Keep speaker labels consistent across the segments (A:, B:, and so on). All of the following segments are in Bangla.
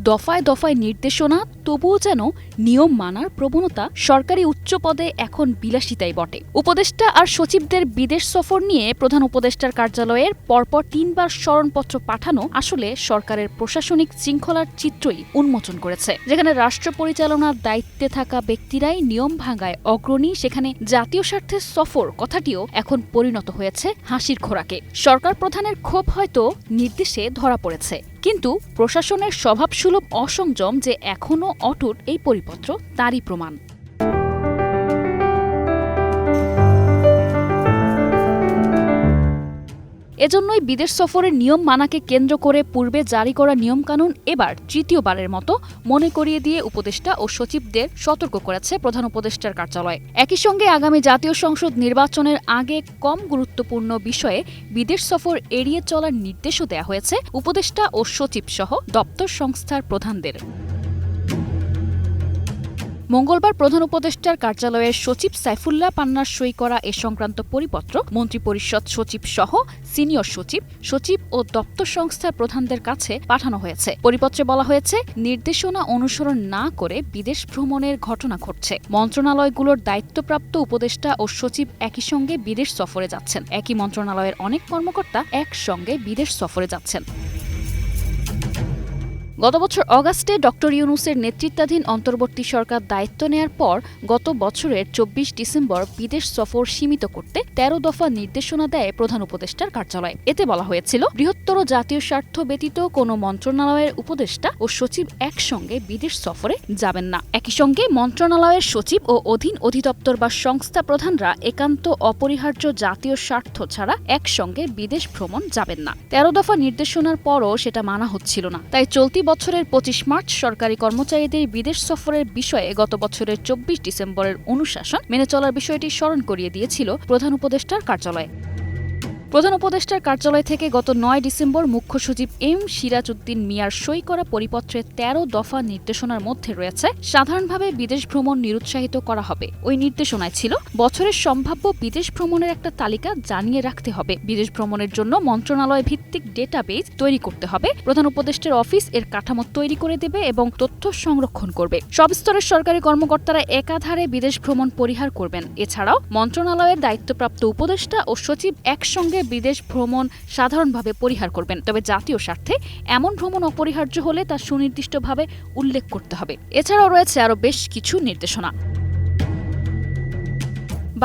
A: দফায় দফায় নির্দেশনা তবুও যেন নিয়ম মানার প্রবণতা সরকারি উচ্চ পদে এখন বিলাসিতাই বটে। উপদেষ্টা আর সচিবদের বিদেশ সফর নিয়ে প্রধান উপদেষ্টার কার্যালয়ের পরপর তিনবার স্মরণপত্র পাঠানো আসলে সরকারের প্রশাসনিক শৃঙ্খলার চিত্রই উন্মোচন করেছে। যেখানে রাষ্ট্র পরিচালনার দায়িত্বে থাকা ব্যক্তিরাই নিয়ম ভাঙায় অগ্রণী, সেখানে জাতীয় স্বার্থে সফর কথাটিও এখন পরিণত হয়েছে হাসির খোরাকে। সরকার প্রধানের ক্ষোভ হয়তো নির্দেশে ধরা পড়েছে। কিন্তু প্রশাসনের স্বভাবসুলভ অসংযম যে এখনও অটুট এই পরিপত্র তারই প্রমাণ। এজন্যই বিদেশ সফরের নিয়ম মানাকে কেন্দ্র করে পূর্বে জারি করা নিয়মকানুন এবার তৃতীয়বারের মতো মনে করিয়ে দিয়ে উপদেষ্টা ও সচিবদের সতর্ক করেছে প্রধান উপদেষ্টার কার্যালয়। একই সঙ্গে আগামী জাতীয় সংসদ নির্বাচনের আগে কম গুরুত্বপূর্ণ বিষয়ে বিদেশ সফর এড়িয়ে চলার নির্দেশও দেওয়া হয়েছে উপদেষ্টা ও সচিব সহ দপ্তর সংস্থার প্রধানদের। মঙ্গলবার প্রধান উপদেষ্টার কার্যালয়ের সচিব সাইফুল্লাহ পান্নার সই করা এ সংক্রান্ত পরিপত্র মন্ত্রিপরিষদ সচিব সহ সিনিয়র সচিব সচিব ও দপ্তর সংস্থার প্রধানদের কাছে পাঠানো হয়েছে। পরিপত্রে বলা হয়েছে, নির্দেশনা অনুসরণ না করে বিদেশ ভ্রমণের ঘটনা ঘটছে। মন্ত্রণালয়গুলোর দায়িত্বপ্রাপ্ত উপদেষ্টা ও সচিব একই সঙ্গে বিদেশ সফরে যাচ্ছেন। একই মন্ত্রণালয়ের অনেক কর্মকর্তা একসঙ্গে বিদেশ সফরে যাচ্ছেন। গত বছর অগাস্টে ডক্টর ইউনুসের নেতৃত্বাধীন অন্তর্বর্তী সরকার দায়িত্ব নেয়ার পর গত বছরের চব্বিশ ডিসেম্বর বিদেশ সফর সীমিত করতে তেরো দফা নির্দেশনা দেয় প্রধান উপদেষ্টার কার্যালয়। এতে বলা হয়েছিল, বৃহত্তর জাতীয় স্বার্থ ব্যতীত কোনো মন্ত্রণালয়ের উপদেষ্টা ও সচিব একসঙ্গে বিদেশ সফরে যাবেন না। একই সঙ্গে মন্ত্রণালয়ের সচিব ও অধীন অধিদপ্তর বা সংস্থা প্রধানরা একান্ত অপরিহার্য জাতীয় স্বার্থ ছাড়া একসঙ্গে বিদেশ ভ্রমণ যাবেন না। তেরো দফা নির্দেশনার পরও সেটা মানা হচ্ছিল না। তাই চলতি বছরের পঁচিশ মার্চ সরকারি কর্মচারীদের বিদেশ সফরের বিষয়ে গত বছরের চব্বিশ ডিসেম্বরের অনুশাসন মেনে চলার বিষয়টি স্মরণ করিয়ে দিয়েছিল প্রধান উপদেষ্টার কার্যালয়। প্রধান উপদেষ্টার কার্যালয় থেকে গত নয় ডিসেম্বর মুখ্য সচিব এম সিরাজ উদ্দিন মিয়ার সই করা পরিপত্রে তেরো দফা নির্দেশনার মধ্যে রয়েছে, সাধারণভাবে বিদেশ ভ্রমণ নিরুৎসাহিত করা হবে। ওই নির্দেশনায় ছিল, বছরের সম্ভাব্য বিদেশ ভ্রমণের একটা তালিকা জানিয়ে রাখতে হবে। বিদেশ ভ্রমণের জন্য মন্ত্রণালয় ভিত্তিক ডেটাবেজ তৈরি করতে হবে। প্রধান উপদেষ্টার অফিস এর কাঠামো তৈরি করে দেবে এবং তথ্য সংরক্ষণ করবে। সব স্তরের সরকারি কর্মকর্তারা একাধারে বিদেশ ভ্রমণ পরিহার করবেন। এছাড়াও মন্ত্রণালয়ের দায়িত্বপ্রাপ্ত উপদেষ্টা ও সচিব একসঙ্গে বিদেশ ভ্রমণ সাধারণভাবে পরিহার করবেন। তবে জাতীয় স্বার্থে এমন ভ্রমণ অপরিহার্য হলে তা সুনির্দিষ্টভাবে উল্লেখ করতে হবে। এছাড়াও রয়েছে আরও বেশ কিছু নির্দেশনা।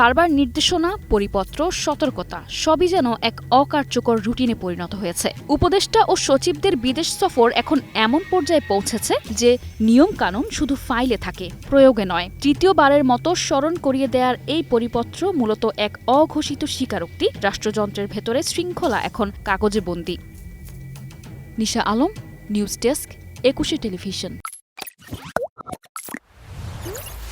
A: বারবার নির্দেশনা, পরিপত্র, সতর্কতা, সবই যেন এক অকার্যকর রুটিনে পরিণত হয়েছে। উপদেষ্টা ও সচিবদের বিদেশ সফর এখন এমন পর্যায়ে পৌঁছেছে যে নিয়ম কানুন শুধু ফাইলে থাকে, প্রয়োগে নয়। তৃতীয়বারের মতো স্মরণ করিয়ে দেয়ার এই পরিপত্র মূলত এক অঘোষিত স্বীকারোক্তি, রাষ্ট্রযন্ত্রের ভেতরে শৃঙ্খলা এখন কাগজে বন্দী। Nisha Alam, news desk, Ekushey television.